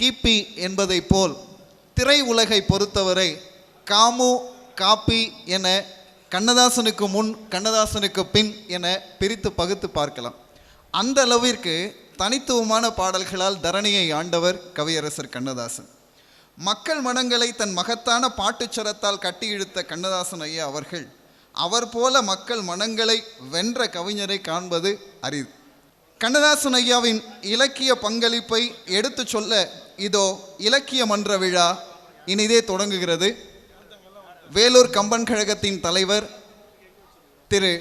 கிபி என்பதைப் போல் திரை உலகை பொறுத்தவரை காமு காப்பி என கண்ணதாசனுக்கு முன் கண்ணதாசனுக்கு பின் என பிரித்து பகுத்து பார்க்கலாம். அந்த அளவிற்கு தனித்துவமான பாடல்களால் தரணியை ஆண்டவர் கவியரசர் கண்ணதாசன். மக்கள் மனங்களை தன் மகத்தான பாட்டுச்சரத்தால் கட்டி இழுத்த கண்ணதாசன் ஐயா அவர்கள் அவர் போல மக்கள் மனங்களை வென்ற கவிஞரை காண்பது அரிது. கண்ணதாசன் ஐயாவின் இலக்கிய பங்களிப்பை எடுத்துச் சொல்ல இதோ இலக்கிய மன்ற விழா இனிதே தொடங்குகிறது. வேலூர் கம்பன் கழகத்தின் தலைவர் திரு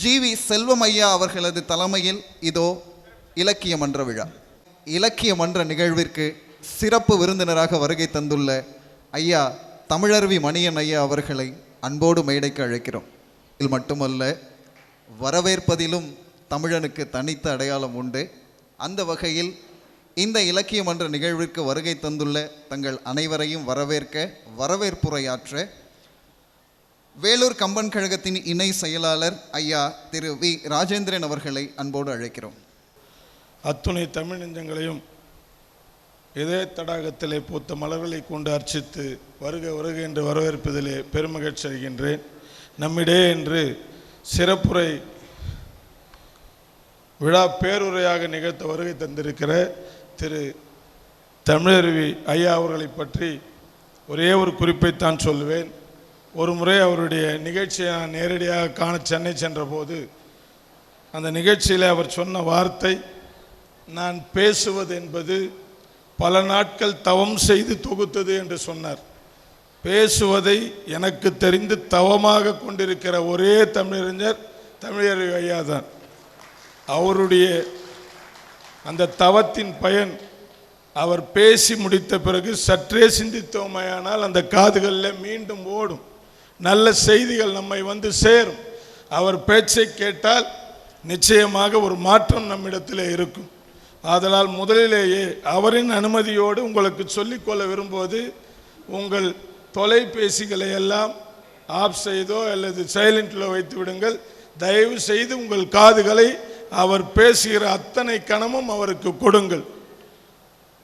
ஜி வி செல்வம் ஐயா அவர்களது தலைமையில் இதோ இலக்கிய மன்ற விழா. இலக்கிய மன்ற நிகழ்விற்கு சிறப்பு விருந்தினராக வருகை தந்துள்ள ஐயா தமிழருவி மணியன் ஐயா அவர்களை அன்போடு மேடைக்கு அழைக்கிறோம். இது மட்டுமல்ல வரவேற்பதிலும் தமிழனுக்கு தனித்த அடையாளம் உண்டு. அந்த வகையில் இந்த இலக்கிய மன்ற நிகழ்விற்கு வருகை தந்துள்ள தங்கள் அனைவரையும் வரவேற்க வரவேற்புரையாற்ற வேலூர் கம்பன் கழகத்தின் இணை செயலாளர் ஐயா திரு வி ராஜேந்திரன் அவர்களை அன்போடு அழைக்கிறோம். அத்துணை தமிழ் நெஞ்சங்களையும் இதே தடாகத்திலே பூத்த மலர்களை கொண்டு அர்ச்சித்து வருக வருக என்று வரவேற்பதிலே பெருமகிழ்ச்சி அடைகின்றேன். நம்மிடையே என்று சிறப்புரை விழா பேருரையாக நிகழ்த்த வருகை தந்திருக்கிற திரு தமிழருவி ஐயா அவர்களை பற்றி ஒரே ஒரு குறிப்பை தான் சொல்லுவேன். ஒரு முறை அவருடைய நிகழ்ச்சியை நான் நேரடியாக காண சென்னை சென்றபோது அந்த நிகழ்ச்சியில் அவர் சொன்ன வார்த்தை நான் பேசுவது என்பது பல நாட்கள் தவம் செய்து தொகுத்தது என்று சொன்னார். பேசுவதை எனக்கு தெரிந்து தவமாக கொண்டிருக்கிற ஒரே தமிழறிஞர் தமிழறிவு ஐயா தான். அவருடைய அந்த தவத்தின் பயன் அவர் பேசி முடித்த பிறகு சற்றே சிந்தித்தோமையானால் அந்த காதுகளில் மீண்டும் ஓடும். நல்ல செய்திகள் நம்மை வந்து சேரும். அவர் பேச்சை கேட்டால் நிச்சயமாக ஒரு மாற்றம் நம்மிடத்தில் இருக்கும். ஆதலால் முதலிலேயே அவரின் அனுமதியோடு உங்களுக்கு சொல்லிக்கொள்ள விரும்புவது உங்கள் தொலைபேசிகளை எல்லாம் ஆஃப் செய்தோ அல்லது சைலண்டில் வைத்து விடுங்கள். தயவு செய்து உங்கள் காதுகளை அவர் பேசுகிற அத்தனை கணமும் அவருக்கு கொடுங்கள்.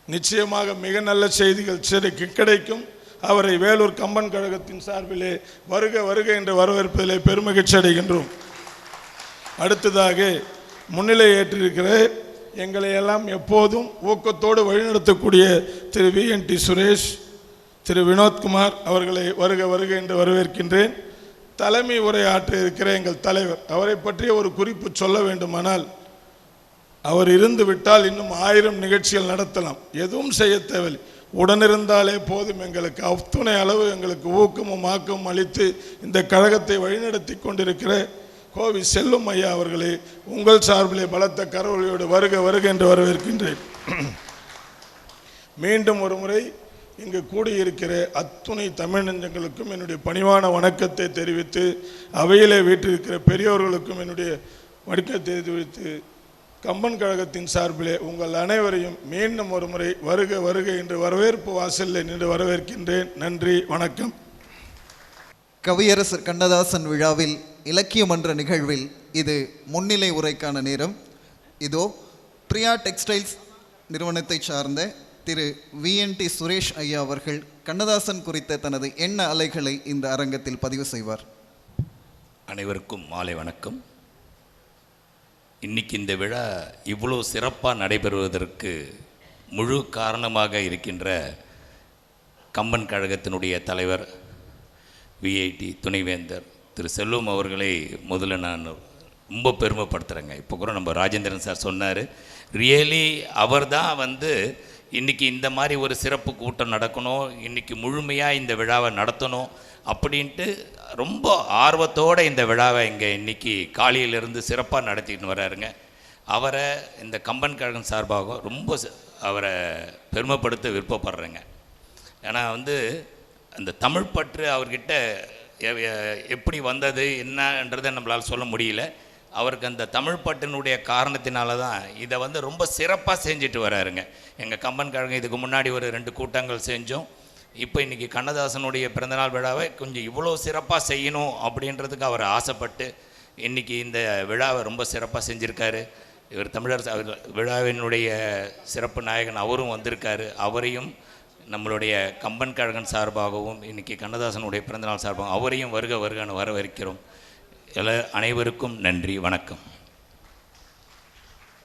நிச்சயமாக மிக நல்ல செய்திகள் சிறைக்கு கிடைக்கும். அவரை வேலூர் கம்பன் கழகத்தின் சார்பிலே வருக வருக என்று வரவேற்பதிலே பெருமகிழ்ச்சி அடைகின்றோம். அடுத்ததாக முன்னிலை ஏற்றிருக்கிற எங்களை எல்லாம் எப்போதும் ஊக்கத்தோடு வழிநடத்தக்கூடிய Thiru V N D Suresh Thiru Vinothkumar அவர்களை வருக வருக என்று வரவேற்கின்றேன். தலைமை உரையாற்ற இருக்கிற எங்கள் தலைவர். அவரை பற்றிய ஒரு குறிப்பு சொல்ல வேண்டுமானால் அவர் இருந்து விட்டால் இன்னும் ஆயிரம் நிகழ்ச்சிகள் நடத்தலாம். எதுவும் செய்ய தேவையில்லை. உடனிருந்தாலே போதும் எங்களுக்கு. அத்துணை அளவு எங்களுக்கு ஊக்கமும் ஆக்கமும் அளித்து இந்த கழகத்தை வழிநடத்தி கொண்டிருக்கிற கோவி செல்லும் ஐயா அவர்களே உங்கள் சார்பிலே பலத்த கரவொலியோடு வருக வருக என்று வரவேற்கின்றேன். மீண்டும் ஒரு முறை இங்கு கூடியிருக்கிற அத்துணை தமிழ் நெஞ்சங்களுக்கும் என்னுடைய பணிவான வணக்கத்தை தெரிவித்து அவையிலே வீட்டிருக்கிற பெரியோர்களுக்கும் என்னுடைய வணக்கத்தை தெரிவித்து கம்பன் கழகத்தின் சார்பிலே உங்கள் அனைவரையும் மீண்டும் ஒரு முறை வருக வருக என்று வரவேற்பு வாசலில் நின்று வரவேற்கின்றேன். நன்றி வணக்கம். கவியரசர் கண்ணதாசன் விழாவில் இலக்கியமன்ற நிகழ்வில் இது முன்னிலை உரைக்கான நேரம். இதோ பிரியா டெக்ஸ்டைல்ஸ் நிறுவனத்தை சார்ந்த திரு விஎன்டி சுரேஷ் ஐயா அவர்கள் கண்ணதாசன் குறித்த தனது எண்ண அலைகளை இந்த அரங்கத்தில் பதிவு செய்வார். அனைவருக்கும் மாலை வணக்கம். இன்னைக்கு இந்த விழா இவ்வளோ சிறப்பாக நடைபெறுவதற்கு முழு காரணமாக இருக்கின்ற கம்பன் கழகத்தினுடைய தலைவர் விஐடி துணைவேந்தர் திரு செல்வம் அவர்களை முதல்ல நான் ரொம்ப பெருமைப்படுத்துகிறேங்க இப்போ கூட நம்ம ராஜேந்திரன் சார் சொன்னார் ரியலி அவர் தான் வந்து இன்றைக்கி இந்த மாதிரி ஒரு சிறப்பு கூட்டம் நடக்கணும் இன்றைக்கி முழுமையாக இந்த விழாவை நடத்தணும் அப்படின்ட்டு ரொம்ப ஆர்வத்தோடு இந்த விழாவை இங்கே இன்றைக்கி காலையிலிருந்து சிறப்பாக நடத்திட்டு வர்றாருங்க அவரை இந்த கம்பன் கழகம் சார்பாக ரொம்ப அவரை பெருமைப்படுத்த விருப்பப்படுறேங்க. ஏன்னா வந்து அந்த தமிழ் பற்று அவர்கிட்ட எப்படி வந்தது என்னன்றதை நம்மளால் சொல்ல முடியல. அவருக்கு அந்த தமிழ் பட்டினுடைய காரணத்தினால தான் இதை வந்து ரொம்ப சிறப்பாக செஞ்சுட்டு வராருங்க. எங்கள் கம்பன் கழகம் இதுக்கு முன்னாடி ஒரு ரெண்டு கூட்டங்கள் செஞ்சோம். இப்போ இன்றைக்கி கண்ணதாசனுடைய பிறந்தநாள் விழாவை கொஞ்சம் இவ்வளோ சிறப்பாக செய்யணும் அப்படின்றதுக்கு அவர் ஆசைப்பட்டு இன்றைக்கி இந்த விழாவை ரொம்ப சிறப்பாக செஞ்சுருக்காரு. இவர் தமிழரசு அவர் விழாவினுடைய சிறப்பு நாயகன் அவரும் வந்திருக்காரு. அவரையும் நம்மளுடைய கம்பன் கழகன் சார்பாகவும் இன்னைக்கு கண்ணதாசனுடைய பிறந்தநாள் சார்பாகவும் அவரையும் வருக வருகன்னு வரவேற்கிறோம். எல்லா அனைவருக்கும் நன்றி வணக்கம்.